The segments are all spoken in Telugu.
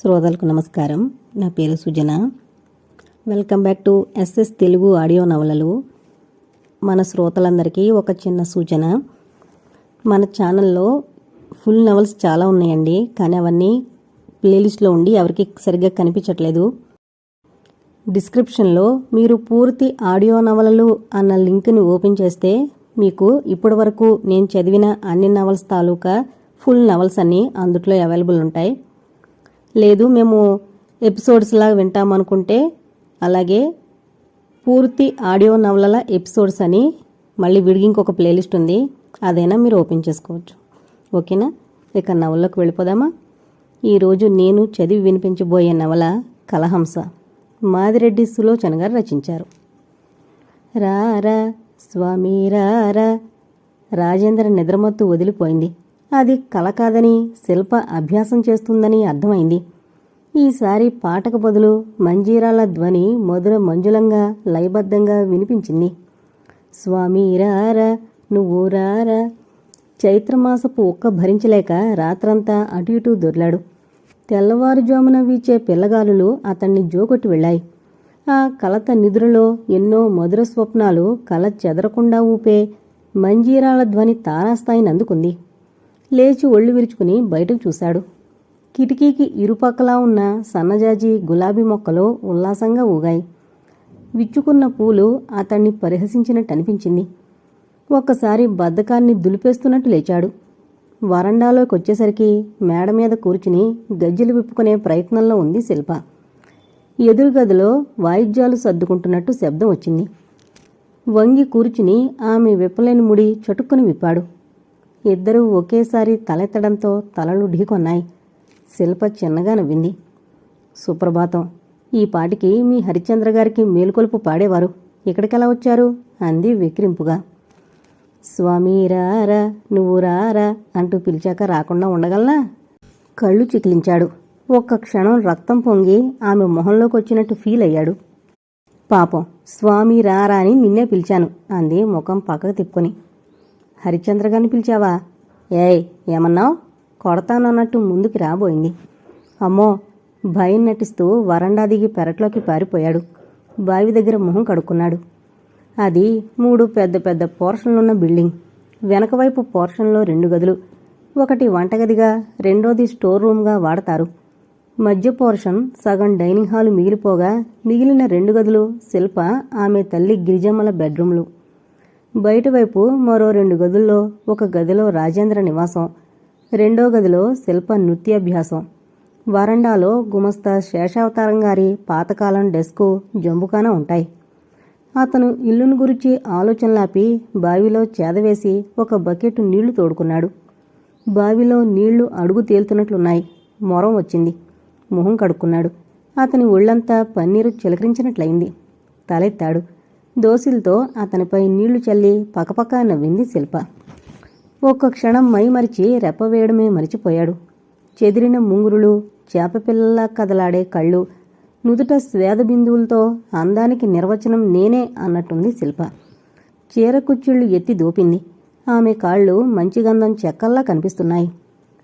శ్రోతలకు నమస్కారం. నా పేరు సుజన. Welcome back to SS Telugu audio నవలలు. మన శ్రోతలందరికీ ఒక చిన్న సూచన. మన ఛానల్లో ఫుల్ నవల్స్ చాలా ఉన్నాయండి కానీ అవన్నీ ప్లేలిస్ట్లో ఉండి ఎవరికి సరిగ్గా కనిపించట్లేదు. డిస్క్రిప్షన్లో మీరు పూర్తి ఆడియో నవలలు అన్న లింక్ని ఓపెన్ చేస్తే మీకు ఇప్పటి వరకు నేను చదివిన అన్ని నవల్స్ తాలూకా ఫుల్ నవల్స్ అన్నీ అందుట్లో అవైలబుల్ ఉంటాయి. లేదు మేము ఎపిసోడ్స్ లాగా వింటామనుకుంటే అలాగే పూర్తి ఆడియో నవలల ఎపిసోడ్స్ అని మళ్ళీ విడిగి ఇంకొక ప్లేలిస్ట్ ఉంది. అదైనా మీరు ఓపెన్ చేసుకోవచ్చు. ఓకేనా? ఇక నవల్లోకి వెళ్ళిపోదామా? ఈరోజు నేను చదివి వినిపించబోయే నవల కలహంస. మాదిరెడ్డి సులోచన గారు రచించారు. రారా స్వామి రారా. రాజేంద్ర నిద్రమత్తు వదిలిపోయింది. అది కల కాదని శిల్ప అభ్యాసం చేస్తుందని అర్థమైంది. ఈసారి పాటకు బదులు మంజీరాల ధ్వని మధుర మంజులంగా లయబద్ధంగా వినిపించింది. స్వామి రారా నువ్వు రారా. చైత్రమాసపు ఒక్క భరించలేక రాత్రంతా అటు ఇటు దొర్లాడు. తెల్లవారుజామున వీచే పిల్లగాలులు అతన్ని జోకొట్టి వెళ్ళాయి. ఆ కలత నిద్రలో ఎన్నో మధుర స్వప్నాలు కల చెదరకుండా ఊపే మంజీరాల ధ్వని తారాస్థాయిని అందుకుంది లేచి ఒళ్ళు విరుచుకుని బయటకు చూశాడు. కిటికీకి ఇరుపక్కలా ఉన్న సన్నజాజి గులాబీ మొక్కలు ఉల్లాసంగా ఊగాయి. విచ్చుకున్న పూలు అతన్ని పరిహసించినట్టు అనిపించింది. ఒక్కసారి బద్ధకాన్ని దులిపేస్తున్నట్టు లేచాడు. వరండాలోకి వచ్చేసరికి మేడ మీద కూర్చుని గజ్జెలు విప్పుకునే ప్రయత్నంలో ఉంది శిల్ప. ఎదురుగదిలో వాయిద్యాలు సర్దుకుంటున్నట్టు శబ్దం వచ్చింది. వంగి కూర్చుని ఆమె విప్పలేని ముడి చటుక్కుని విప్పాడు. ఇద్దరూ ఒకేసారి తలెత్తడంతో తలలు ఢీకొన్నాయి. శిల్ప చిన్నగా నవ్వింది. సుప్రభాతం ఈ పాటికి మీ హరిచంద్ర గారికి మేలుకొలుపు పాడేవారు. ఇక్కడికెలా వచ్చారు? అంది విక్రింపుగా. స్వామి రారా నువ్వు రారా అంటూ పిలిచాక రాకుండా ఉండగలనా? కళ్ళు చికిలించాడు. ఒక్క క్షణం రక్తం పొంగి ఆమె మొహంలోకి వచ్చినట్టు ఫీల్ అయ్యాడు. పాపం స్వామి రారా అని నిన్నే పిలిచాను అంది ముఖం పక్కకు తిప్పుకొని. హరిచంద్ర గారిని పిలిచావా? ఏయ్ ఏమన్నావు? కొడతానన్నట్టు ముందుకు రాబోయింది. అమ్మో భయం నటిస్తూ వరండా దిగి పెరట్లోకి పారిపోయాడు. బావి దగ్గర మొహం కడుక్కున్నాడు. అది మూడు పెద్ద పెద్ద పోర్షన్లున్న బిల్డింగ్. వెనకవైపు పోర్షన్లో రెండు గదులు. ఒకటి వంటగదిగా రెండోది స్టోర్ రూమ్గా వాడతారు. మధ్య పోర్షన్ సగం డైనింగ్ హాలు మిగిలిపోగా మిగిలిన రెండు గదులు శిల్ప ఆమె తల్లి గిరిజమ్మల బెడ్రూమ్లు. బయటవైపు మరో రెండు గదుల్లో ఒక గదిలో రాజేంద్ర నివాసం రెండో గదిలో శిల్ప నృత్యాభ్యాసం. వరండాలో గుమస్తా శేషావతారం గారి పాతకాలం డెస్కు జంబుకాన ఉంటాయి. అతను ఇల్లును గురించి ఆలోచనలాపి బావిలో చేదవేసి ఒక బకెట్ నీళ్ళు తోడుకున్నాడు. బావిలో నీళ్ళు అడుగు తేలుతున్నట్లున్నాయి. మొరం వచ్చింది. మొహం కడుక్కున్నాడు. అతని ఒళ్ళంతా పన్నీరు చిలకరించినట్లయింది. తలెత్తాడు. దోసిలతో అతనిపై నీళ్ళు చల్లి పకపక నవ్వింది శిల్ప. ఒక్క క్షణం మైమరిచి రెప్పవేయడమే మరిచిపోయాడు. చెదిరిన ముంగురులు చేపపిల్లలా కదలాడే కళ్ళు నుదుట స్వేద బిందువులతో అందానికి నిర్వచనం నేనే అన్నట్టుంది శిల్ప. చీర కుచ్చిళ్ళు ఎత్తి దోపింది. ఆమె కాళ్ళు మంచి గంధం చెక్కల్లా కనిపిస్తున్నాయి.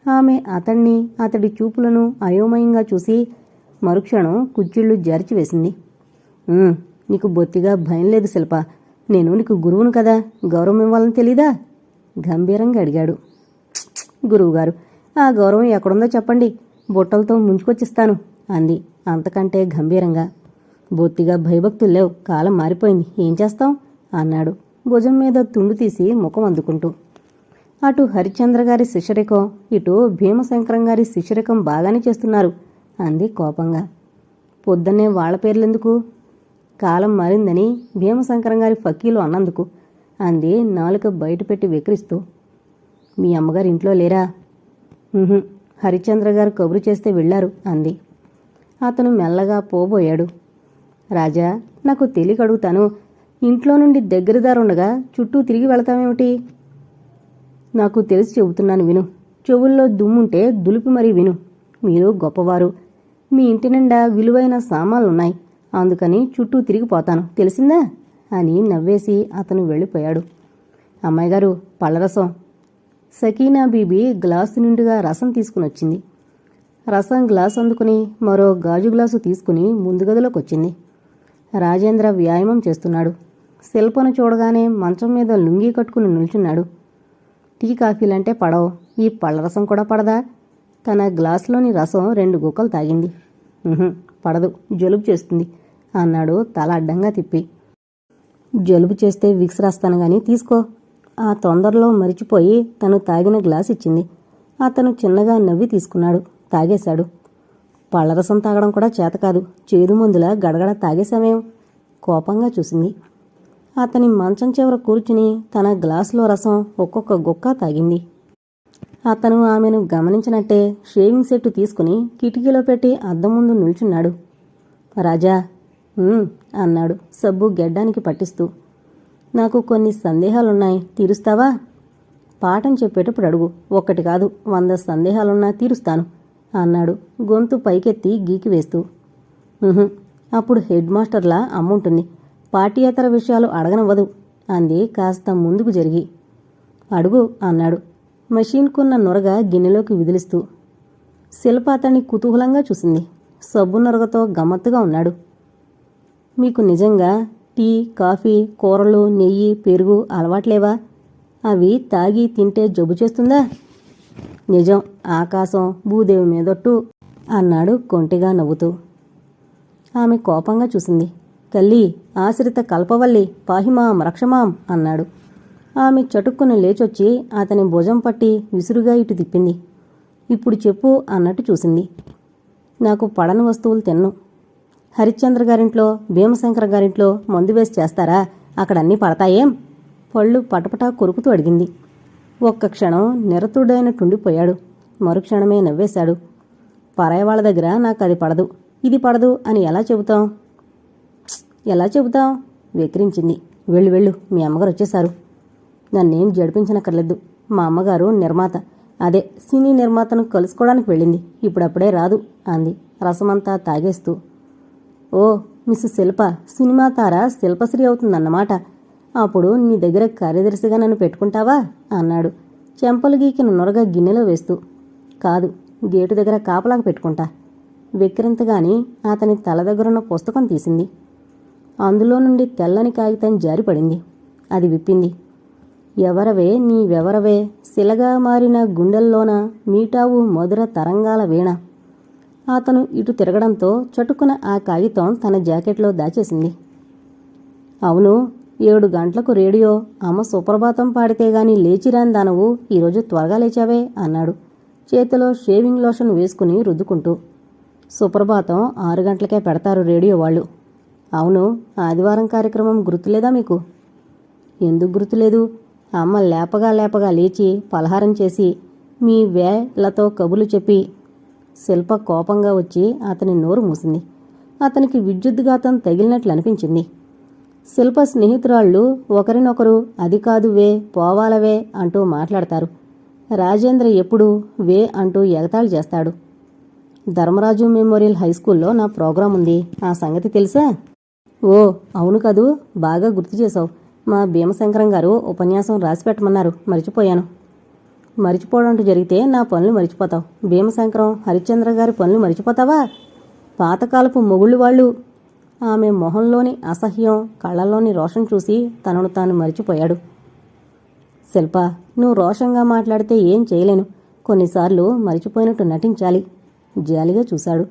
ఆమె అతన్ని అతడి చూపులను అయోమయంగా చూసి మరుక్షణం కుచ్చిళ్ళు జరిచివేసింది. నీకు బొత్తిగా భయం లేదు శిల్ప. నేను నీకు గురువును కదా. గౌరవం ఇవ్వాలని తెలీదా? గంభీరంగా అడిగాడు. గురువుగారు ఆ గౌరవం ఎక్కడుందో చెప్పండి. బుట్టలతో ముంచుకొచ్చిస్తాను అంది. అంతకంటే గంభీరంగా. బొత్తిగా భయభక్తులు లేవు. కాలం మారిపోయింది. ఏం చేస్తాం? అన్నాడు. భుజం మీద తుండు తీసి ముఖం అందుకుంటూ. అటు హరిశ్చంద్ర గారి శిష్యరికం ఇటు భీమశంకరం గారి శిష్యరికం బాగానే చేస్తున్నారు అంది కోపంగా. పొద్దున్నే వాళ్ళ పేర్లెందుకు? కాలం మారిందని భీమశంకరం గారి ఫకీలు అన్నందుకు అంది నాలుక బయటపెట్టి వెక్కిరిస్తూ. మీ అమ్మగారు ఇంట్లో లేరా? హరిచంద్ర హరిశ్చంద్ర గారు కబురు చేస్తే వెళ్ళారు అంది. అతను మెల్లగా పోబోయాడు. రాజా నాకు తెలియక అడుగుతాను. ఇంట్లో నుండి దగ్గరదారుండగా చుట్టూ తిరిగి వెళతామేమిటి నాకు తెలిసి చెబుతున్నాను విను. చెవుల్లో దుమ్ముంటే దులిపి మరీ విను. మీరు గొప్పవారు. మీ ఇంటి నిండా విలువైన సామాన్లున్నాయి. అందుకని చుట్టూ తిరిగిపోతాను. తెలిసిందా? అని నవ్వేసి అతను వెళ్ళిపోయాడు. అమ్మాయిగారు పళ్ళరసం. సకీనా బీబీ గ్లాసు నిండుగా రసం తీసుకుని వచ్చింది. రసం గ్లాస్ అందుకుని మరో గాజు గ్లాసు తీసుకుని ముందు గదిలోకి వచ్చింది. రాజేంద్ర వ్యాయామం చేస్తున్నాడు. శిల్పను చూడగానే మంచం మీద లుంగీ కట్టుకుని నిల్చున్నాడు. టీ కాఫీలంటే పడవు. ఈ పళ్ళరసం కూడా పడదా? తన గ్లాసులోని రసం రెండు గుక్కలు తాగింది. పడదు. జలుబు చేస్తుంది. అన్నాడు తల అడ్డంగా తిప్పి. జలుబు చేస్తే విక్స్ రాస్తాను గాని తీసుకో. ఆ తొందరలో మరిచిపోయి తను తాగిన గ్లాస్ ఇచ్చింది. అతను చిన్నగా నవ్వి తీసుకున్నాడు. తాగేశాడు. పళ్ళరసం తాగడం కూడా చేత కాదు. చేదు మందుల గడగడ తాగేశామేం? కోపంగా చూసింది. అతని మంచం చివర కూర్చుని తన గ్లాసులో రసం ఒక్కొక్క గుక్క తాగింది. అతను ఆమెను గమనించినట్టే షేవింగ్ సెట్ తీసుకుని కిటికీలో పెట్టి అద్దం ముందు నిల్చున్నాడు. రాజా అన్నాడు సబ్బు గెడ్డానికి పట్టిస్తూ. నాకు కొన్ని సందేహాలున్నాయి తీరుస్తావా? పాఠం చెప్పేటప్పుడు అడుగు. ఒక్కటి కాదు వంద సందేహాలున్నా తీరుస్తాను అన్నాడు గొంతు పైకెత్తి గీకి వేస్తూ. అప్పుడు హెడ్ మాస్టర్లా అమ్ముంటుంది. పాఠ్యేతర విషయాలు అడగనవ్వదు అంది కాస్త ముందుకు జరిగి. అడుగు అన్నాడు. మషీన్కున్న నొరగ గిన్నెలోకి విదిలిస్తూ. శిల్ప అతన్ని కుతూహలంగా చూసింది. సబ్బు నొరగతో గమ్మత్తుగా ఉన్నాడు. మీకు నిజంగా టీ కాఫీ కూరలు నెయ్యి పెరుగు అలవాట్లేవా? అవి తాగి తింటే జబ్బు చేస్తుందా? నిజం ఆకాశం భూదేవి మీదొట్టు అన్నాడు కొంటిగా నవ్వుతూ. ఆమె కోపంగా చూసింది. తల్లి ఆశ్రిత కల్పవల్లి పాహిమాం రక్షమాం అన్నాడు. ఆమె చటుక్కున లేచొచ్చి అతని భుజం పట్టి విసురుగా ఇటు తిప్పింది. ఇప్పుడు చెప్పు అన్నట్టు చూసింది. నాకు పడని వస్తువులు తిన్ను. హరిశ్చంద్ర గారింట్లో భీమశంకర గారింట్లో మందు వేసి చేస్తారా? అక్కడన్నీ పడతాయేం? పళ్ళు పటపటా కొరుకుతూ అడిగింది. ఒక్క క్షణం నిరతుడైనట్టుండిపోయాడు మరుక్షణమే నవ్వేశాడు. పరాయి వాళ్ళ దగ్గర నాకు అది పడదు. ఇది పడదు అని ఎలా చెబుతాం? ఎలా చెబుతాం? వెక్రించింది వెళ్ళు వెళ్ళు మీ అమ్మగారు వచ్చేశారు. నన్నేం జడిపించనక్కర్లేదు. మా అమ్మగారు నిర్మాత. అదే సినీ నిర్మాతను కలుసుకోవడానికి వెళ్ళింది. ఇప్పుడప్పుడే రాదు అంది. రసమంతా తాగేస్తూ. ఓ మిస్ శిల్ప సినిమా తార శిల్పశ్రీ అవుతుందన్నమాట. అప్పుడు నీ దగ్గర కార్యదర్శిగా నన్ను పెట్టుకుంటావా? అన్నాడు. చెంపలు గీకిన నొరగ గిన్నెలో వేస్తూ. కాదు గేటు దగ్గర కాపలాగా పెట్టుకుంటా. వెక్కిరింతగాని అతని తల దగ్గరున్న పుస్తకం తీసింది. అందులో నుండి తెల్లని కాగితం జారిపడింది అది విప్పింది. ఎవరవే నీవెవరవే శిలగా మారిన గుండెల్లోన మీటావు మధుర తరంగాల వీణ. అతను ఇటు తిరగడంతో చటుకున ఆ కాగితం తన జాకెట్లో దాచేసింది. అవును ఏడు గంటలకు రేడియో అమ్మ సుప్రభాతం పాడితే గాని లేచిరాని దానవు ఈరోజు త్వరగా లేచావే అన్నాడు. చేతిలో షేవింగ్ లోషన్ వేసుకుని రుద్దుకుంటూ. సుప్రభాతం ఆరు గంటలకే పెడతారు రేడియో వాళ్ళు. అవును ఆదివారం కార్యక్రమం గుర్తులేదా మీకు? ఎందుకు గుర్తులేదు? అమ్మ లేపగా లేపగా లేచి పలహారం చేసి మీ వేలతో కబుర్లు చెప్పి శిల్ప కోపంగా వచ్చి అతని నోరు మూసింది. అతనికి విద్యుద్ఘాతం తగిలినట్లు అనిపించింది. శిల్ప స్నేహితురాళ్ళు ఒకరినొకరు అది కాదు వే పోవాలవే అంటూ మాట్లాడతారు. రాజేంద్ర ఎప్పుడు వే అంటూ ఎగతాళి చేస్తాడు. ధర్మరాజు మెమోరియల్ హై స్కూల్లో నా ప్రోగ్రాం ఉంది. ఆ సంగతి తెలుసా? ఓ అవును కదూ. బాగా గుర్తు చేశావు. మా భీమశంకరం గారు ఉపన్యాసం రాసి పెట్టమన్నారు. మర్చిపోయాను. మరిచిపోవడం జరిగితే నా పనులు మరిచిపోతావు. భీమశంకరం హరిశ్చంద్ర గారి పనులు మరిచిపోతావా? పాతకాలపు మొగుళ్ళు వాళ్ళు. ఆమె మొహంలోని అసహ్యం కళ్ళల్లోని రోషం చూసి తనను తాను మరిచిపోయాడు. శిల్ప నువ్వు రోషంగా మాట్లాడితే ఏం చేయలేను. కొన్నిసార్లు మరిచిపోయినట్టు నటించాలి. జాలిగా చూశాడు.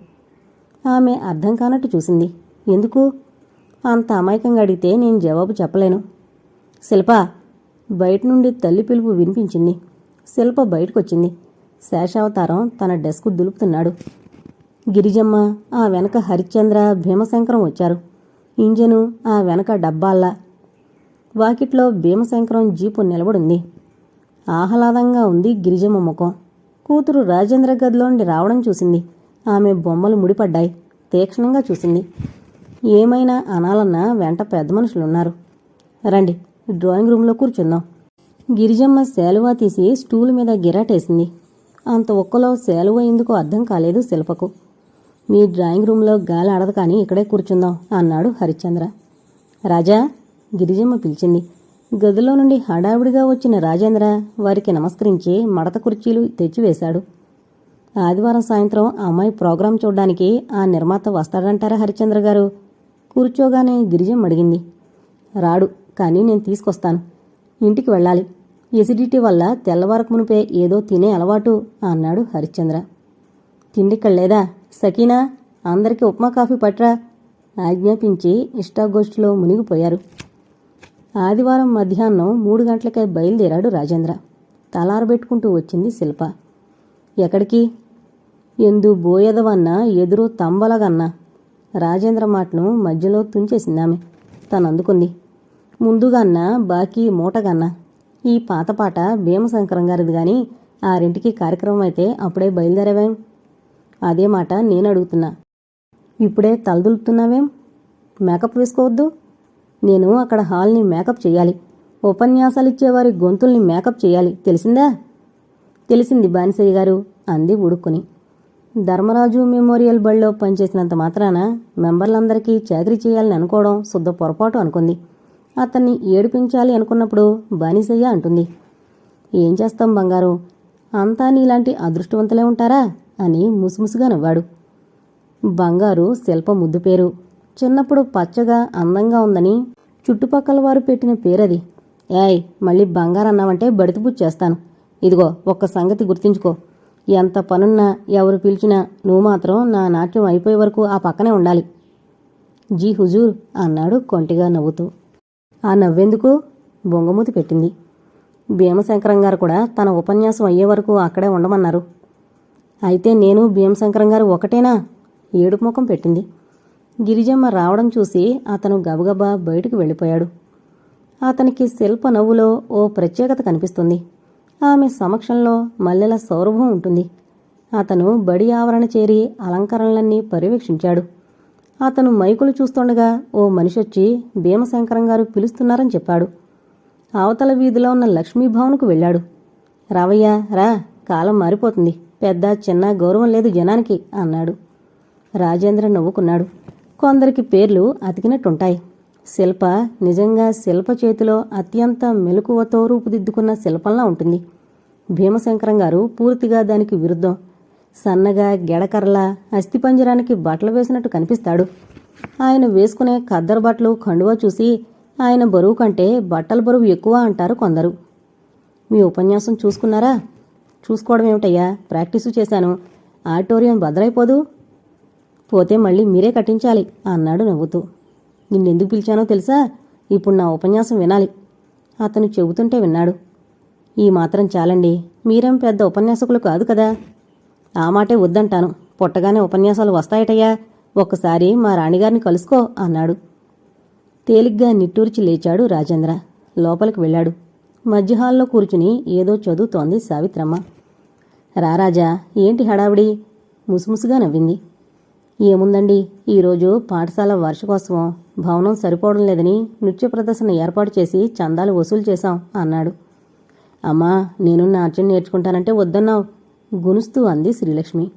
ఆమె అర్థం కానట్టు చూసింది. ఎందుకు? అంత అమాయకంగా అడిగితే నేను జవాబు చెప్పలేను. శిల్ప బయట నుండి తల్లి పిలుపు వినిపించింది. శిల్ప బయటకొచ్చింది. శేషావతారం తన డెస్క్ దులుపుతున్నాడు. గిరిజమ్మ ఆ వెనక హరిశ్చంద్ర భీమశంకరం వచ్చారు. ఇంజను ఆ వెనక డబ్బాల్లా. వాకిట్లో భీమశంకరం జీపు నిలబడింది. ఆహ్లాదంగా ఉంది గిరిజమ్మ ముఖం. కూతురు రాజేంద్ర గదిలోండి రావడం చూసింది. ఆమె బొమ్మలు ముడిపడ్డాయి. తీక్షణంగా చూసింది. ఏమైనా అనాలన్నా వెంట పెద్ద మనుషులున్నారు. రండి డ్రాయింగ్ రూమ్లో కూర్చుందాం. గిరిజమ్మ శాలువా తీసి స్టూల్ మీద గిరాటేసింది. అంత ఒక్కలో శాలువ ఎందుకో అర్థం కాలేదు శిల్పకు. మీ డ్రాయింగ్ రూమ్లో గాలి ఆడదు కానీ ఇక్కడే కూర్చుందాం అన్నాడు హరిశ్చంద్ర. రాజా గిరిజమ్మ పిలిచింది. గదిలో నుండి హడావిడిగా వచ్చిన రాజేంద్ర వారికి నమస్కరించి మడత కుర్చీలు తెచ్చివేశాడు. ఆదివారం సాయంత్రం అమ్మాయి ప్రోగ్రాం చూడడానికి ఆ నిర్మాత వస్తాడంటారా హరిచంద్ర గారు? కూర్చోగానే గిరిజం అడిగింది. రాడు కానీ నేను తీసుకొస్తాను. ఇంటికి వెళ్ళాలి. ఎసిడిటీ వల్ల తెల్లవారకు మునిపే ఏదో తినే అలవాటు అన్నాడు హరిశ్చంద్ర. తిండిక్కడ లేదా సకీనా అందరికీ ఉప్మా కాఫీ పట్రా ఆజ్ఞాపించి ఇష్టాగోష్ఠిలో మునిగిపోయారు. ఆదివారం మధ్యాహ్నం మూడు గంటలకై బయలుదేరాడు రాజేంద్ర. తలారబెట్టుకుంటూ వచ్చింది శిల్ప. ఎక్కడికి? ఎందు బోయదవన్నా ఎదురు తంబలగన్నా. రాజేంద్ర మాటను మధ్యలో తుంచేసిందామె. తను అందుకుంది ముందుగన్న బాకీ మూటగన్నా. ఈ పాత పాట భీమశంకరం గారిది గాని ఆరింటికి కార్యక్రమం అయితే అప్పుడే బయలుదేరావేం? అదే మాట నేను అడుగుతున్నా. ఇప్పుడే తలదులుపుతున్నావేం? మేకప్ వేసుకోవద్దు. నేను అక్కడ హాల్ని మేకప్ చేయాలి. ఉపన్యాసాలు ఇచ్చేవారి గొంతుల్ని మేకప్ చేయాలి. తెలిసిందా? తెలిసింది బానిసయ్య గారు అంది ఉడుక్కుని. ధర్మరాజు మెమోరియల్ బడిలో పనిచేసినంత మాత్రాన మెంబర్లందరికీ చాకరీ చేయాలని అనుకోవడం శుద్ధ పొరపాటు అనుకుంది. అతన్ని ఏడిపించాలి అనుకున్నప్పుడు బానిసయ్య అంటుంది. ఏం చేస్తాం బంగారు? అంతా నీలాంటి అదృష్టవంతులే ఉంటారా? అని ముసుముసుగా నవ్వాడు. బంగారు శిల్ప ముద్దు పేరు. చిన్నప్పుడు పచ్చగా అందంగా ఉందని చుట్టుపక్కల వారు పెట్టిన పేరది. ఏయ్ మళ్ళీ బంగారు అన్నావంటే బడితిపుచ్చి చేస్తాను. ఇదిగో ఒక్క సంగతి గుర్తుంచుకో. ఎంత పనున్నా ఎవరు పిలిచినా నువ్వు మాత్రం నా నాట్యం అయిపోయే వరకు ఆ పక్కనే ఉండాలి. జీ హుజూర్ అన్నాడు కొంటిగా నవ్వుతూ. ఆ నవ్వెందుకు? బొంగమూతి పెట్టింది. భీమశంకరం గారు కూడా తన ఉపన్యాసం అయ్యే వరకు అక్కడే ఉండమన్నారు. అయితే నేను భీమశంకరం గారు ఒకటేనా? ఏడుపు ముఖం పెట్టింది. గిరిజమ్మ రావడం చూసి అతను గబగబా బయటకు వెళ్ళిపోయాడు. అతనికి శిల్ప నవ్వులో ఓ ప్రత్యేకత కనిపిస్తుంది. ఆమె సమక్షంలో మల్లెల సౌరభం ఉంటుంది. అతను బడి ఆవరణ చేరి అలంకరణలన్నీ పర్యవేక్షించాడు. అతను మైకులు చూస్తుండగా ఓ మనిషొచ్చి భీమశంకరం గారు పిలుస్తున్నారని చెప్పాడు. అవతల వీధిలో ఉన్న లక్ష్మీభవన్కు వెళ్ళాడు. రావయ్య రా కాలం మారిపోతుంది. పెద్ద చిన్న గౌరవం లేదు జనానికి అన్నాడు. రాజేంద్ర నవ్వుకున్నాడు. కొందరికి పేర్లు అతికినట్టుంటాయి. శిల్ప నిజంగా శిల్ప చేతిలో అత్యంత మెలకువతో రూపుదిద్దుకున్న శిల్పంలా ఉంటుంది. భీమశంకరం గారు పూర్తిగా దానికి విరుద్ధం. సన్నగా గెడకర్లా అస్థిపంజరానికి బట్టలు వేసినట్టు కనిపిస్తాడు. ఆయన వేసుకునే ఖద్దరు బట్టలు కండువా చూసి ఆయన బరువు కంటే బట్టల బరువు ఎక్కువ అంటారు కొందరు. మీ ఉపన్యాసం చూసుకున్నారా? చూసుకోవడం ఏమిటయ్యా? ప్రాక్టీసు చేశాను. ఆడిటోరియం భద్రైపోదు పోతే మళ్ళీ మీరే కట్టించాలి అన్నాడు నవ్వుతూ. నిన్నెందుకు పిలిచానో తెలుసా? ఇప్పుడు నా ఉపన్యాసం వినాలి. అతను చెబుతుంటే విన్నాడు. ఈ మాత్రం చాలండి. మీరేం పెద్ద ఉపన్యాసకులు కాదు కదా? ఆ మాటే వద్దంటాను. పుట్టగానే ఉపన్యాసాలు వస్తాయటయ్యా. ఒక్కసారి మా రాణిగారిని కలుసుకో అన్నాడు. తేలిగ్గా నిట్టూర్చి లేచాడు రాజేంద్ర. లోపలికి వెళ్ళాడు. మధ్య హాల్లో కూర్చుని ఏదో చదువుతోంది సావిత్రమ్మ. రారాజా ఏంటి హడావిడి? ముసుముసుగా నవ్వింది. ఏముందండి ఈరోజు పాఠశాల వార్షికోత్సవం. భవనం సరిపోవడం లేదని నృత్య ప్రదర్శన ఏర్పాటు చేసి చందాలు వసూలు చేశాం అన్నాడు. అమ్మా నేను నాట్యం నేర్చుకుంటానంటే వద్దన్నావు. గునుస్తూ అంది శ్రీలక్ష్మి.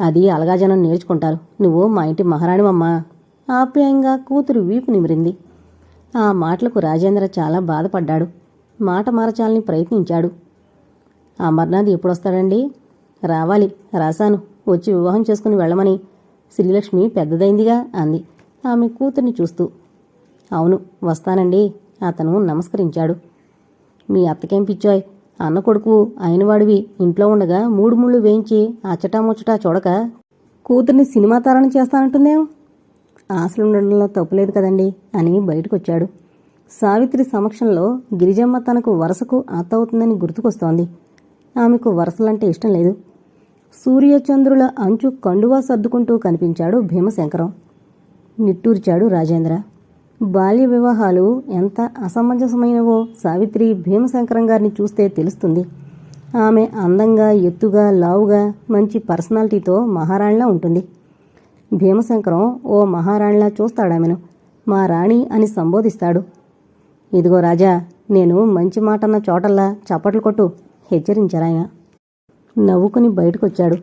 అది అలగాజనం నేర్చుకుంటారు. నువ్వు మా ఇంటి మహారాణివమ్మా. ఆప్యాయంగా కూతురు వీపు నిమిరింది. ఆ మాటలకు రాజేంద్ర చాలా బాధపడ్డాడు. మాట మార్చాలని ప్రయత్నించాడు. అమర్నాథ్ ఎప్పుడొస్తాడండి? రావాలి. రాశాను. వచ్చి వివాహం చేసుకుని వెళ్ళమని. శ్రీలక్ష్మి పెద్దదైందిగా అంది. ఆమె కూతుర్ని చూస్తూ. అవును వస్తానండి. అతను నమస్కరించాడు. మీ అత్తకేం పిచ్చాయ్? అన్న కొడుకు అయినవాడివి ఇంట్లో ఉండగా మూడు ముళ్ళు వేయించి అచ్చటా చూడక కూతుర్ని సినిమా తారణ చేస్తానంటుందేం? ఆశలుండడంలో తప్పులేదు కదండి అని బయటకొచ్చాడు. సావిత్రి సమక్షంలో గిరిజమ్మ తనకు వరసకు అత్త అవుతుందని గుర్తుకొస్తోంది. ఆమెకు వరసలంటే ఇష్టం లేదు. సూర్యచంద్రుల అంచు కండువా సర్దుకుంటూ కనిపించాడు భీమశంకరం. నిట్టూర్చాడు రాజేంద్ర. బాల్య వివాహాలు ఎంత అసమంజసమైనవో సావిత్రి భీమశంకరం గారిని చూస్తే తెలుస్తుంది. ఆమె అందంగా ఎత్తుగా లావుగా మంచి పర్సనాలిటీతో మహారాణిలా ఉంటుంది. భీమశంకరం ఓ మహారాణిలా చూస్తాడామెను. మా రాణి అని సంబోధిస్తాడు. ఇదిగో రాజా నేను మంచి మాటన్న చోటల్లా చప్పట్లు కొట్టు హెచ్చరించారాయన. నవ్వుకుని బయటకొచ్చాడు.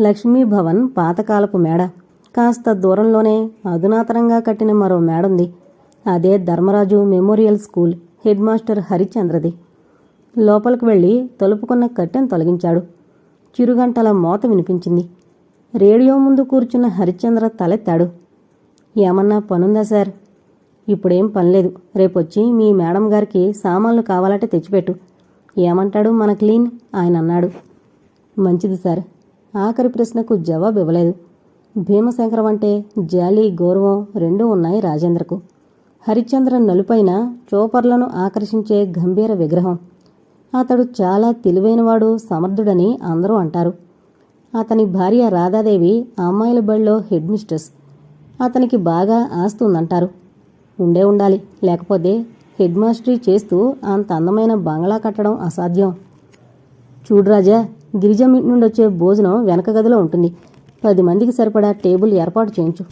లక్ష్మీభవన్ పాతకాలపు మేడ. కాస్త దూరంలోనే అధునాతనంగా కట్టిన మరో మేడుంది. అదే Dharmaraju memorial school head master హరిచంద్రది. లోపలికి వెళ్ళి తలుపుకున్న కట్టెను తొలగించాడు. చిరుగంటల మోత వినిపించింది. రేడియో ముందు కూర్చున్న హరిశ్చంద్ర తలెత్తాడు. ఏమన్నా పనుందా సార్? ఇప్పుడేం పనిలేదు. రేపొచ్చి మీ మేడం గారికి సామాన్లు కావాలంటే తెచ్చిపెట్టు. ఏమంటాడు మన క్లీన్? ఆయన అన్నాడు. మంచిది సార్. ఆఖరి ప్రశ్నకు జవాబు ఇవ్వలేదు భీమశంకరం అంటే జాలి గౌరవం రెండూ ఉన్నాయి రాజేంద్రకు. హరిశ్చంద్ర నలుపైన చోపర్లను ఆకర్షించే గంభీర విగ్రహం. అతడు చాలా తెలివైనవాడు సమర్థుడని అందరూ అంటారు. అతని భార్య రాధాదేవి అమ్మాయిల బడిలో హెడ్ మిస్ట్రెస్. అతనికి బాగా ఆస్తుందంటారు. ఉండే ఉండాలి లేకపోతే హెడ్ మాస్టరీ చేస్తూ అంత అందమైన బంగ్లా కట్టడం అసాధ్యం. చూడు రాజా గిరిజం ఇంటి నుండి వచ్చే భోజనం వెనక గదిలో ఉంటుంది. పది మందికి సరిపడా టేబుల్ ఏర్పాటు చేయించు.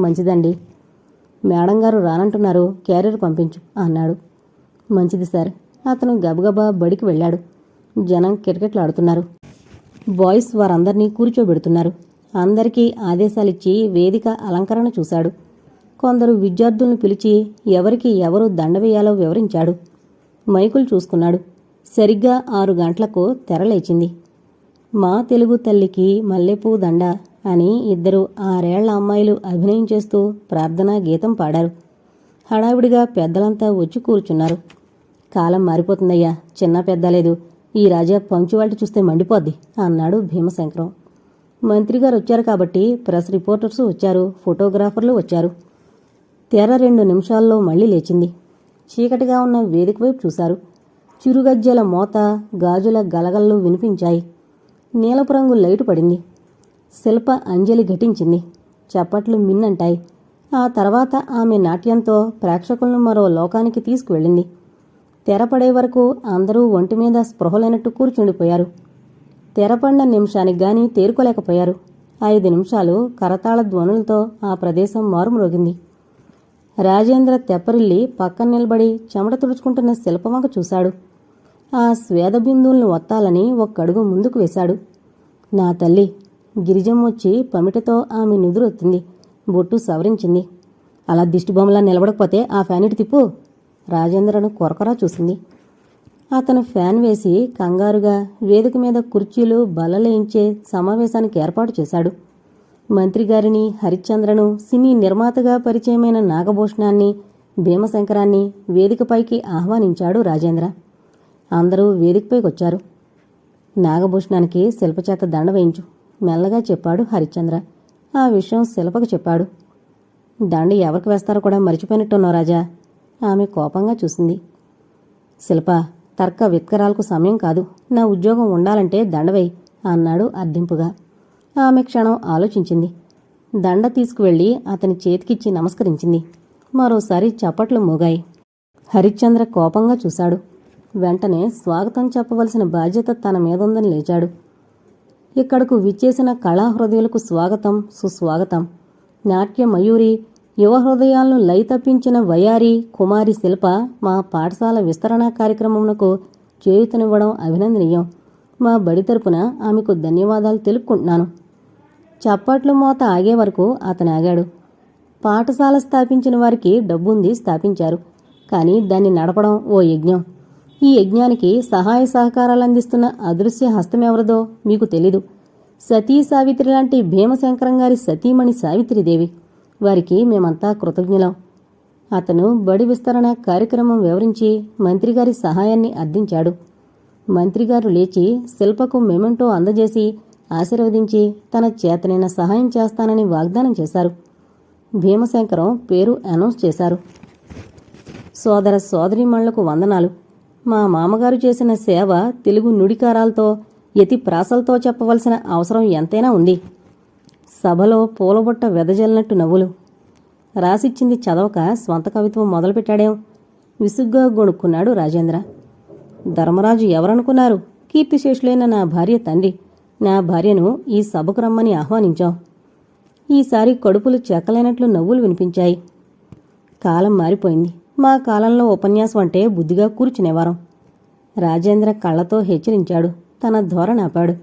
మంచిదండి. మేడం గారు రానంటున్నారు క్యారియర్ పంపించు అన్నాడు. మంచిది సార్. అతను గబగబా బడికి వెళ్ళాడు. జనం కిటకిటలాడుతున్నారు. బాయ్స్ వారందరినీ కూర్చోబెడుతున్నారు. అందరికీ ఆదేశాలిచ్చి వేదిక అలంకరణ చూశాడు. కొందరు విద్యార్థులను పిలిచి ఎవరికి ఎవరు దండ వేయాలో వివరించాడు. మైకులు చూసుకున్నాడు. సరిగ్గా ఆరు గంటలకు తెరలేచింది మా తెలుగు తల్లికి మల్లెపూ దండ అని ఇద్దరు ఆరేళ్ళ అమ్మాయిలు అభినయం చేస్తూ ప్రార్థనా గీతం పాడారు. హడావిడిగా పెద్దలంతా వచ్చి కూర్చున్నారు. కాలం మారిపోతుందయ్యా చిన్న పెద్ద లేదు. ఈ రాజా పంచువాళ్ళు చూస్తే మండిపోద్ది అన్నాడు భీమశంకరం. మంత్రి గారు వచ్చారు కాబట్టి ప్రెస్ రిపోర్టర్స్ వచ్చారు ఫోటోగ్రాఫర్లు వచ్చారు. తెర రెండు నిమిషాల్లో మళ్ళీ లేచింది. చీకటిగా ఉన్న వేదిక వైపు చూశారు. చిరుగజ్జల మోత గాజుల గలగల్లు వినిపించాయి. నీలపు రంగు లైటు పడింది. శిల్ప అంజలి ఘటించింది. చప్పట్లు మిన్నంటాయి. ఆ తర్వాత ఆమె నాట్యంతో ప్రేక్షకులను మరో లోకానికి తీసుకువెళ్ళింది. తెరపడే వరకు అందరూ ఒంటి మీద స్పృహలైనట్టు కూర్చుండిపోయారు. తెరపడిన నిమిషానికి గాని తేరుకోలేకపోయారు. ఐదు నిమిషాలు కరతాళ ధ్వనులతో ఆ ప్రదేశం మారుమ్రోగింది. రాజేంద్ర తెప్పరిల్లి పక్కన నిలబడి చెమట తుడుచుకుంటున్న శిల్పవంక చూశాడు. ఆ స్వేద బిందువుల్ని ఒత్తాలని ఒక్కడుగు ముందుకు వేశాడు. నా తల్లి గిరిజం వచ్చి పమిటతో ఆమె నుదురొత్తింది. బొట్టు సవరించింది. అలా దిష్టిబొమ్మలా నిలబడకపోతే ఆ ఫ్యాన్ ఇటు తిప్పు? రాజేంద్రను కొరకరా చూసింది. అతను ఫ్యాన్ వేసి కంగారుగా వేదిక మీద కుర్చీలు బలలేయించే సమావేశానికి ఏర్పాటు చేశాడు. మంత్రిగారిని హరిశ్చంద్రను సినీ నిర్మాతగా పరిచయమైన నాగభూషణాన్ని భీమశంకరాన్ని వేదికపైకి ఆహ్వానించాడు రాజేంద్ర. అందరూ వేదికపైకొచ్చారు నాగభూషణానికి శిల్పచేత దండ వేయించు. మెల్లగా చెప్పాడు హరిశ్చంద్ర. ఆ విషయం శిల్పకు చెప్పాడు. దండ ఎవరికి వేస్తారో కూడా మర్చిపోయినట్టున్నావు రాజా. ఆమె కోపంగా చూసింది. శిల్ప తర్క విత్కరాలకు సమయం కాదు. నా ఉద్యోగం ఉండాలంటే దండవేయి అన్నాడు అర్ధింపుగా ఆమె క్షణం ఆలోచించింది. దండ తీసుకువెళ్ళి అతని చేతికిచ్చి నమస్కరించింది. మరోసారి చప్పట్లు మోగాయి. హరిశ్చంద్ర కోపంగా చూశాడు. వెంటనే స్వాగతం చెప్పవలసిన బాధ్యత తన మీదుందని లేచాడు. ఇక్కడకు విచ్చేసిన కళాహృదయులకు స్వాగతం సుస్వాగతం. నాట్య మయూరి యువ హృదయాలను లయ తప్పించిన వయారి కుమారి శిల్ప మా పాఠశాల విస్తరణ కార్యక్రమమునకు చేయూతనివ్వడం అభినందనీయం. మా బడి తరపున ఆమెకు ధన్యవాదాలు తెలుపుకుంటున్నాను. చప్పట్లు మోత ఆగే వరకు అతను ఆగాడు. పాఠశాల స్థాపించిన వారికి డబ్బుంది స్థాపించారు. కానీ దాన్ని నడపడం ఓ యజ్ఞం. ఈ యజ్ఞానికి సహాయ సహకారాలు అందిస్తున్న అదృశ్య హస్తమెవరదో మీకు తెలీదు. సతీ సావిత్రి లాంటి భీమశంకరం గారి సతీమణి సావిత్రిదేవి. వారికి మేమంతా కృతజ్ఞులం. అతను బడి విస్తరణ కార్యక్రమం వివరించి మంత్రిగారి సహాయాన్ని అర్థించాడు మంత్రిగారు లేచి శిల్పకు మెమెంటో అందజేసి ఆశీర్వదించి తన చేతనైన సహాయం చేస్తానని వాగ్దానం చేశారు. భీమశంకరం పేరు అనౌన్స్ చేశారు. సోదర సోదరీమణులకు వందనాలు. మా మామగారు చేసిన సేవ తెలుగు నుడికారాలతో యతి ప్రాసలతో చెప్పవలసిన అవసరం ఎంతైనా ఉంది. సభలో పూలబుట్ట వెదజల్లినట్టు నవ్వులు. రాసిచ్చింది చదవక స్వంత కవిత్వం మొదలుపెట్టాడేం? విసుగ్గా గొణుక్కున్నాడు రాజేంద్ర. ధర్మరాజు ఎవరనుకున్నారు? కీర్తిశేషులైన నా భార్య తండ్రి. నా భార్యను ఈ సభకు రమ్మని ఆహ్వానించాం. ఈసారి కడుపులు చెక్కలేనట్లు నవ్వులు వినిపించాయి. కాలం మారిపోయింది. మా కాలంలో ఉపన్యాసం అంటే బుద్ధిగా కూర్చునేవారం. రాజేంద్ర కళ్ళతో హెచ్చరించాడు. తన ధోరణి ఆపాడు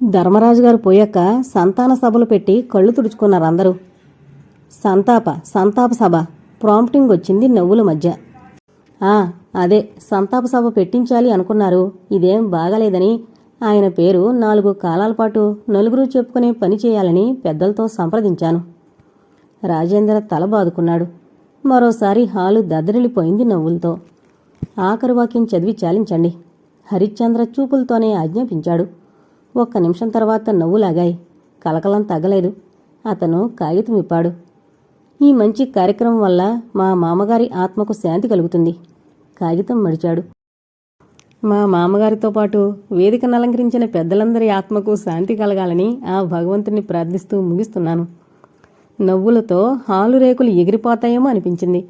ధర్మరాజు గారు పోయాక సంతాన సభలు పెట్టి కళ్ళు తుడుచుకున్నారు అందరూ. సంతాప సంతాప సభ. ప్రాంప్టింగ్ వచ్చింది నవ్వుల మధ్య. ఆ అదే సంతాప సభ పెట్టించాలి అనుకున్నారు. ఇదేం బాగాలేదని ఆయన పేరు నాలుగు కాలాల పాటు నలుగురు చెప్పుకునే పని చేయాలని పెద్దలతో సంప్రదించాను. రాజేంద్ర తల బాదుకున్నాడు. మరోసారి హాలు దద్దరిల్లిపోయింది నవ్వులతో. ఆఖరు వాక్యం చదివి చాలించండి. హరిశ్చంద్ర చూపులతోనే ఆజ్ఞాపించాడు. ఒక్క నిమిషం తర్వాత నవ్వులాగాయి. కలకలం తగ్గలేదు. అతను కాగితం ఇప్పాడు ఈ మంచి కార్యక్రమం వల్ల మా మామగారి ఆత్మకు శాంతి కలుగుతుంది. కాగితం మడిచాడు. మా మామగారితో పాటు వేదికను అలంకరించిన పెద్దలందరి ఆత్మకు శాంతి కలగాలని ఆ భగవంతుని ప్రార్థిస్తూ ముగిస్తున్నాను. నవ్వులతో హాలు రేకులు ఎగిరిపోతాయేమో అనిపించింది.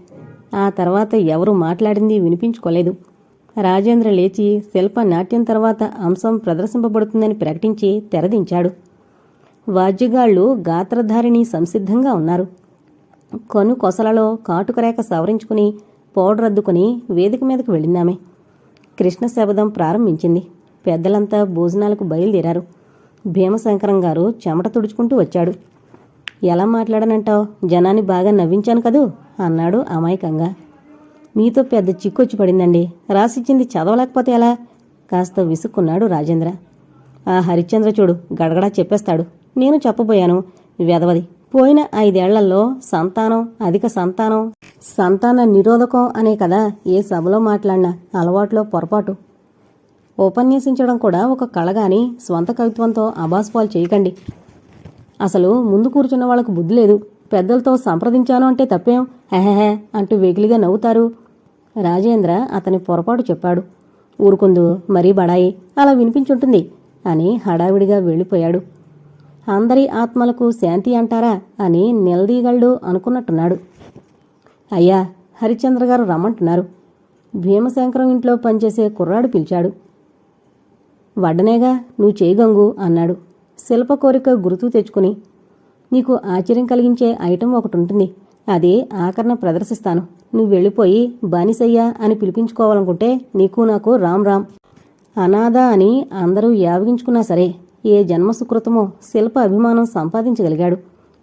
ఆ తర్వాత ఎవరు మాట్లాడింది వినిపించుకోలేదు. రాజేంద్ర లేచి శిల్ప నాట్యం తర్వాత అంశం ప్రదర్శింపబడుతుందని ప్రకటించి తెరదించాడు. వాద్యగాళ్ళు గాత్రధారిణి సంసిద్ధంగా ఉన్నారు. కను కొసలలో కాటుకరేఖ సవరించుకుని పౌడర్ వేదిక మీదకు వెళ్ళిందామే. కృష్ణ శబదం ప్రారంభించింది. పెద్దలంతా భోజనాలకు బయలుదేరారు. భీమశంకరం గారు చెమట తుడుచుకుంటూ వచ్చాడు. ఎలా మాట్లాడనంటావు? జనాన్ని బాగా నవ్వించాను కదూ? అన్నాడు అమాయకంగా. మీతో పెద్ద చిక్కొచ్చి పడిందండి. రాసిచ్చింది చదవలేకపోతే ఎలా? కాస్త విసుక్కున్నాడు రాజేంద్ర. ఆ హరిశ్చంద్ర చూడు గడగడా చెప్పేస్తాడు. నేను చెప్పబోయాను. వెదవది. పోయిన ఐదేళ్ళలో సంతానం అధిక సంతానం సంతాన నిరోధకం అనే కదా ఏ సభలో మాట్లాడినా అలవాట్లో పొరపాటు. ఉపన్యసించడం కూడా ఒక కళగాని స్వంత కవిత్వంతో అబాస్పాలు చేయకండి. అసలు ముందు కూర్చున్న వాళ్ళకు బుద్ధి లేదు. పెద్దలతో సంప్రదించాను అంటే తప్పేం? హెహెహే అంటూ వెగిలిగా నవ్వుతారు. రాజేంద్ర అతని పొరపాటు చెప్పాడు. ఊరుకుందు మరీ బడాయి అలా వినిపించుంటుంది అని హడావిడిగా వెళ్ళిపోయాడు. అందరి ఆత్మలకు శాంతి అంటారా అని నిలదీగళ్ళు అనుకున్నట్టున్నాడు. అయ్యా హరిచంద్ర గారు రమ్మంటున్నారు. భీమశంకరం ఇంట్లో పనిచేసే కుర్రాడు పిలిచాడు. వడ్డనేగా నువ్వు చేయగంగు అన్నాడు. శిల్ప కోరిక గుర్తు తెచ్చుకుని నీకు ఆశ్చర్యం కలిగించే ఐటెం ఒకటి ఉంటుంది అది ఆకరణ ప్రదర్శిస్తాను. నువ్వు వెళ్ళిపోయి బానిసయ్యా అని పిలిపించుకోవాలనుకుంటే నీకు నాకు రామ్ రామ్. అనాథ అని అందరూ యావగించుకున్నా సరే ఏ జన్మ సుకృతమో శిల్ప అభిమానం సంపాదించగలిగాడు.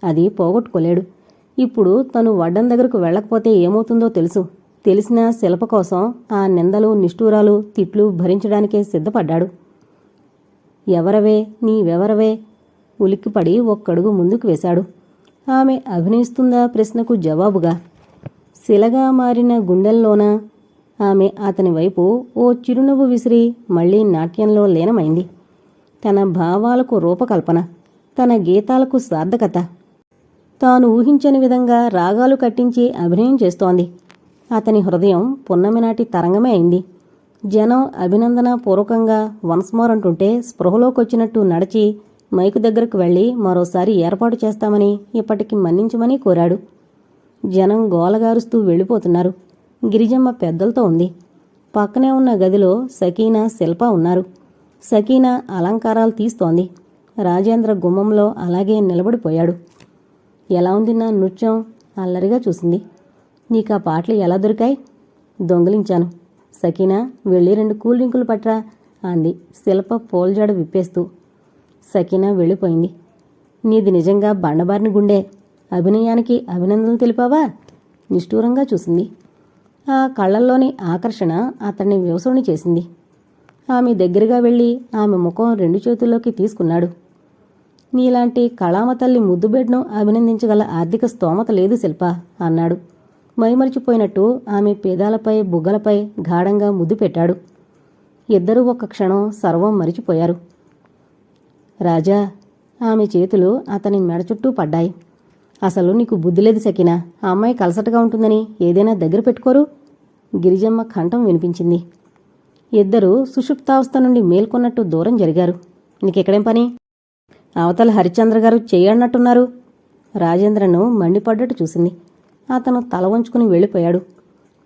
అది పోగొట్టుకోలేడు. ఇప్పుడు తను వడ్డం దగ్గరకు వెళ్ళకపోతే ఏమవుతుందో తెలుసు. తెలిసిన శిల్ప కోసం ఆ నిందలు నిష్ఠూరాలు తిట్లు భరించడానికే సిద్ధపడ్డాడు. ఎవరవే నీవెవరవే? ఉలిక్కిపడి ఒక్కడుగు ముందుకు వేశాడు. ఆమె అభినయిస్తుందా ప్రశ్నకు జవాబుగా? శిలగా మారిన గుండెల్లోన? ఆమె అతని వైపు ఓ చిరునవ్వు విసిరి మళ్ళీ నాట్యంలో లీనమైంది. తన భావాలకు రూపకల్పన తన గీతాలకు సార్థకత. తాను ఊహించని విధంగా రాగాలు కట్టించి అభినయం చేస్తోంది. అతని హృదయం పున్నమినాటి తరంగమే అయింది. జనం అభినందన పూర్వకంగా వన్స్ మోర్ అంటుంటే స్పృహలోకొచ్చినట్టు నడిచి మైకు దగ్గరకు వెళ్ళి మరోసారి ఏర్పాటు చేస్తామని ఇప్పటికి మన్నించమని కోరాడు. జనం గోలగారుస్తూ వెళ్ళిపోతున్నారు. గిరిజమ్మ పెద్దలతో ఉంది. పక్కనే ఉన్న గదిలో సకీనా శిల్ప ఉన్నారు. సకీనా అలంకారాలు తీస్తోంది. రాజేంద్ర గుమ్మంలో అలాగే నిలబడిపోయాడు. ఎలా ఉంది నా నృత్యం? అల్లరిగా చూసింది. నీకు ఆ పాటలు ఎలా దొరికాయి? దొంగిలించాను. సకీనా వెళ్ళి రెండు కూల్ డ్రింకులు పట్రా అంది. శిల్ప పోల్జాడు విప్పేస్తూ. సకీనా వెళ్ళిపోయింది. నీది నిజంగా బండబారిన గుండె. అభినయానికి అభినందనలు తెలిపావా? నిష్ఠూరంగా చూసింది. ఆ కళ్ళల్లోని ఆకర్షణ అతన్ని వ్యవసోని చేసింది. ఆమె దగ్గరగా వెళ్ళి ఆమె ముఖం రెండు చేతుల్లోకి తీసుకున్నాడు. నీలాంటి కళామ తల్లి ముద్దుబెడ్ను అభినందించగల ఆర్థిక స్తోమత లేదు శిల్ప అన్నాడు. మైమరిచిపోయినట్టు ఆమె పేదాలపై బుగ్గలపై గాఢంగా ముద్దు పెట్టాడు. ఇద్దరూ ఒక క్షణం సర్వం మరిచిపోయారు. రాజా ఆమె చేతులు అతని మెడ చుట్టూ పడ్డాయి. అసలు నీకు బుద్ధి లేదు సకినా ఆ అమ్మాయి కలసటగా ఉంటుందని ఏదైనా దగ్గర పెట్టుకోరు? గిరిజమ్మ కంఠం వినిపించింది. ఇద్దరూ సుషుప్తావస్థ నుండి మేల్కొన్నట్టు దూరం జరిగారు. నీకెక్కడేం పని? అవతల హరిచంద్ర గారు చేయన్నట్టున్నారు రాజేంద్రను మండిపడ్డట్టు చూసింది. అతను తల వంచుకుని వెళ్ళిపోయాడు.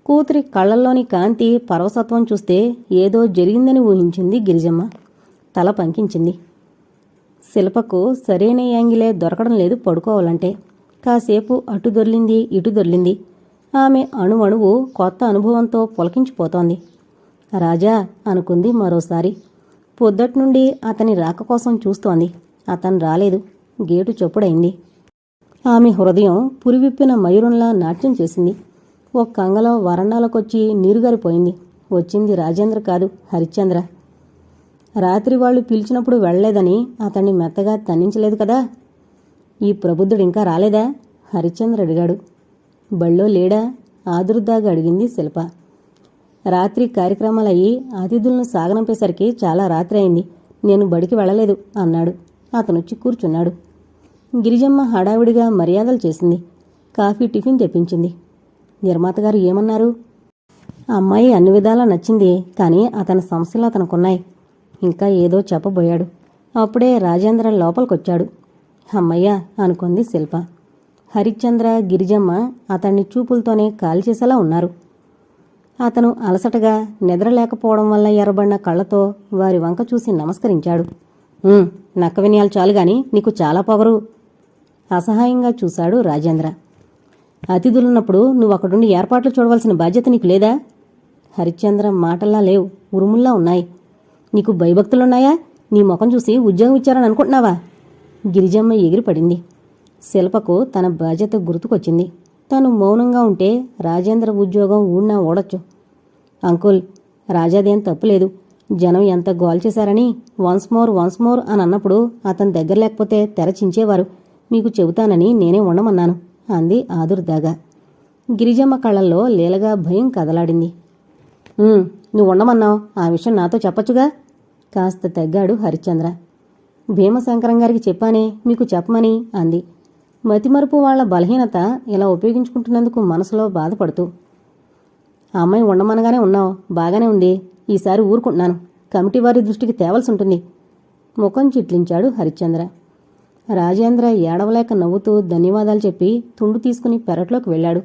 కూతురి కళ్ళల్లోని కాంతి పరవసత్వం చూస్తే ఏదో జరిగిందని ఊహించింది గిరిజమ్మ. తల పంకించింది. శిల్పకు సరైన యాంగిలే దొరకడం లేదు పడుకోవాలంటే. కాసేపు అటు దొర్లింది ఇటు దొర్లింది. ఆమె అణువణువు కొత్త అనుభవంతో పులకించిపోతోంది. రాజా అనుకుంది మరోసారి. పొద్దటి నుండి అతని రాక కోసం చూస్తోంది. అతను రాలేదు. గేటు చొప్పుడైంది. ఆమె హృదయం పురివిప్పిన మయూరంలా నాట్యం చేసింది. ఓ కంగలో వరండాలకొచ్చి నీరుగారిపోయింది. వచ్చింది రాజేంద్ర కాదు హరిశ్చంద్ర. రాత్రి వాళ్ళు పిలిచినప్పుడు వెళ్ళలేదని అతన్ని మెత్తగా తన్నించలేదు కదా? ఈ ప్రబుద్ధుడు ఇంకా రాలేదా? హరిశ్చంద్ర అడిగాడు. బళ్ళో లేడా? ఆదురుద్దాగా అడిగింది శిల్ప. రాత్రి కార్యక్రమాలయ్యి అతిథులను సాగనంపేసరికి చాలా రాత్రి అయింది. నేను బడికి వెళ్ళలేదు అన్నాడు. అతనొచ్చి కూర్చున్నాడు. గిరిజమ్మ హడావిడిగా మర్యాదలు చేసింది. కాఫీ టిఫిన్ తెప్పించింది. నిర్మాత గారు ఏమన్నారు? అమ్మాయి అన్ని విధాలా నచ్చింది కానీ అతని సమస్యలు అతనుకున్నాయి. ఇంకా ఏదో చెప్పబోయాడు. అప్పుడే రాజేంద్ర లోపలికొచ్చాడు. అమ్మయ్య అనుకుంది శిల్ప. హరిశ్చంద్ర గిరిజమ్మ అతన్ని చూపులతోనే కాల్చేసేలా ఉన్నారు. అతను అలసటగా నిద్రలేకపోవడం వల్ల ఎర్రబడిన కళ్ళతో వారి వంక చూసి నమస్కరించాడు. నక్క వినయాలు చాలు గాని నీకు చాలా పొగరు అసహాయంగా చూశాడు రాజేంద్ర. అతిథులున్నప్పుడు నువ్వు అక్కడుండి ఏర్పాట్లు చూడవలసిన బాధ్యత నీకు లేదా? హరిశ్చంద్ర మాటల్లా లేవు ఉరుముల్లా ఉన్నాయి. నీకు భయభక్తులున్నాయా? నీ ముఖం చూసి ఉద్యోగం ఇచ్చారని అనుకుంటున్నావా? గిరిజమ్మ ఎగిరిపడింది. శిల్పకు తన బాధ్యత గుర్తుకొచ్చింది. తను మౌనంగా ఉంటే రాజేంద్ర ఉద్యోగం ఊడినా ఓడొచ్చు అంకుల్ రాజాదేం తప్పులేదు. జనం ఎంత గోల్ చేశారని వన్స్ మోర్ వన్స్ మోర్ అని అన్నప్పుడు అతని దగ్గర లేకపోతే తెరచించేవారు. మీకు చెబుతానని నేనే ఉండమన్నాను అంది ఆదుర్దాగా గిరిజమ్మ కళ్ళల్లో లీలగా భయం కదలాడింది. నువ్వు ఉండమన్నావు ఆ విషయం నాతో చెప్పొచ్చుగా? కాస్త తగ్గాడు హరిశ్చంద్ర. భీమశంకరం గారికి చెప్పానే మీకు చెప్పమని అంది. మతిమరుపు వాళ్ళ బలహీనత ఇలా ఉపయోగించుకుంటున్నందుకు మనసులో బాధపడుతూ. అమ్మాయి ఉండమనగానే ఉన్నావు బాగానే ఉంది ఈసారి ఊరుకుంటున్నాను కమిటీ వారి దృష్టికి తేవలసి ఉంటుంది ముఖం చిట్లించాడు హరిశ్చంద్ర. రాజేంద్ర ఏడవలేక నవ్వుతూ ధన్యవాదాలు చెప్పి తుండు తీసుకుని పెరట్లోకి వెళ్ళాడు.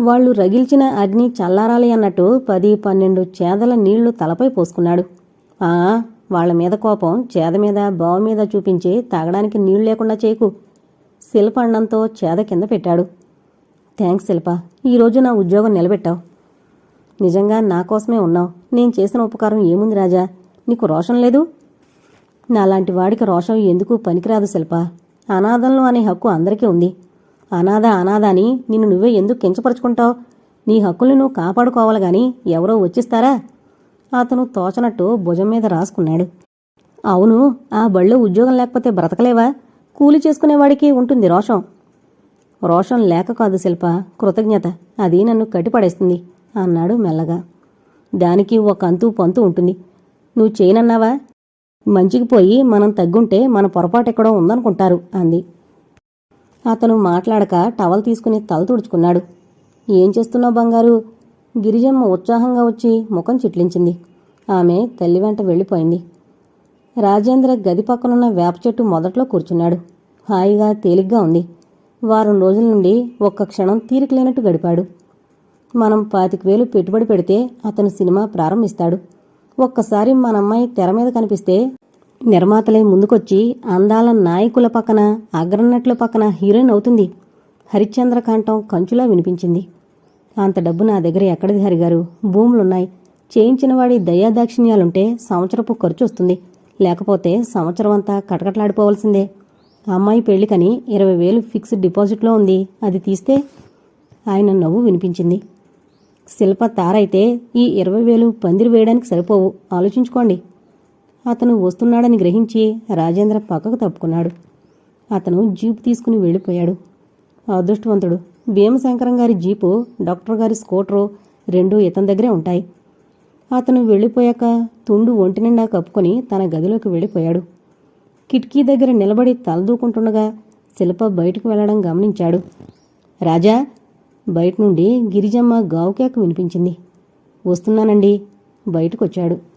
వాళ్ళు రగిల్చిన అగ్ని చల్లారాలి అన్నట్టు పది పన్నెండు చేదల నీళ్ళు తలపై పోసుకున్నాడు. ఆ వాళ్ళ మీద కోపం చేద మీద బావ మీద చూపించి తాగడానికి నీళ్ళు లేకుండా చేయకు. శిల్ప అన్నంతో చేద కింద పెట్టాడు. థ్యాంక్స్ శిల్ప ఈరోజు నా ఉద్యోగం నిలబెట్టావు. నిజంగా నా కోసమే ఉన్నావు. నేను చేసిన ఉపకారం ఏముంది రాజా? నీకు రోషం లేదు? నాలాంటి వాడికి రోషం ఎందుకు పనికిరాదు శిల్ప? అనాథంలో అనే హక్కు అందరికీ ఉంది. అనాథ అనాథ అని నిన్ను నువ్వే ఎందుకు కించపరుచుకుంటావు? నీ హక్కుల్ని నువ్వు కాపాడుకోవాలి గాని ఎవరో వచ్చిస్తారా? అతను తోచనట్టు భుజం మీద రాసుకున్నాడు. అవును ఆ బళ్ళో ఉద్యోగం లేకపోతే బ్రతకలేవా? కూలి చేసుకునేవాడికి ఉంటుంది రోషం. రోషం లేక కాదు శిల్ప కృతజ్ఞత. అది నన్ను కట్టిపడేస్తుంది అన్నాడు మెల్లగా. దానికి ఒక అంతు పంతు ఉంటుంది. నువ్వు చేయనన్నావా? మంచికి పోయి మనం తగ్గుంటే మన పొరపాటు ఎక్కడో ఉందనుకుంటారు అంది. అతను మాట్లాడక టవల్ తీసుకుని తల తుడుచుకున్నాడు. ఏం చేస్తున్నావు బంగారు? గిరిజమ్మ ఉత్సాహంగా వచ్చి ముఖం చిట్లించింది. ఆమె తల్లి వెంట వెళ్ళిపోయింది. రాజేంద్ర గది పక్కనున్న వేప చెట్టు మొదట్లో కూర్చున్నాడు. హాయిగా తేలిగ్గా ఉంది. వారం రోజుల నుండి ఒక్క క్షణం తీరిక లేనట్టు గడిపాడు. మనం పాతిక వేలు పెట్టుబడి పెడితే అతను సినిమా ప్రారంభిస్తాడు. ఒక్కసారి మన అమ్మాయి తెర మీద కనిపిస్తే నిర్మాతలే ముందుకొచ్చి అందాల నాయకుల పక్కన అగ్రనటుల పక్కన హీరోయిన్ అవుతుంది. హరిశ్చంద్ర కాంతం కంచులా వినిపించింది. అంత డబ్బు నా దగ్గర ఎక్కడిది హరిగారు? భూములున్నాయి. చేయించిన వాడి దయాదాక్షిణ్యాలుంటే సంవత్సరపు ఖర్చు వస్తుంది. లేకపోతే సంవత్సరం అంతా కటకట్లాడిపోవలసిందే. అమ్మాయి పెళ్ళికని ఇరవై వేలు ఫిక్స్డ్ డిపాజిట్లో ఉంది. అది తీస్తే ఆయన నవ్వు వినిపించింది. శిల్ప తారైతే ఈ ఇరవై వేలు పందిరి వేయడానికి సరిపోవు. ఆలోచించుకోండి. అతను వస్తున్నాడని గ్రహించి రాజేంద్ర పక్కకు తప్పుకున్నాడు. అతను జీపు తీసుకుని వెళ్ళిపోయాడు. అదృష్టవంతుడు. భీమశంకరం గారి జీపు డాక్టర్ గారి స్కూటరు రెండూ ఇతని దగ్గరే ఉంటాయి. అతను వెళ్ళిపోయాక తుండు ఒంటి నిండా కప్పుకొని తన గదిలోకి వెళ్ళిపోయాడు. కిటికీ దగ్గర నిలబడి తలదూకుంటుండగా శిల్ప బయటకు వెళ్ళడం గమనించాడు. రాజా బయట నుండి గిరిజమ్మ గావుకేక వినిపించింది. వస్తున్నానండి. బయటకొచ్చాడు.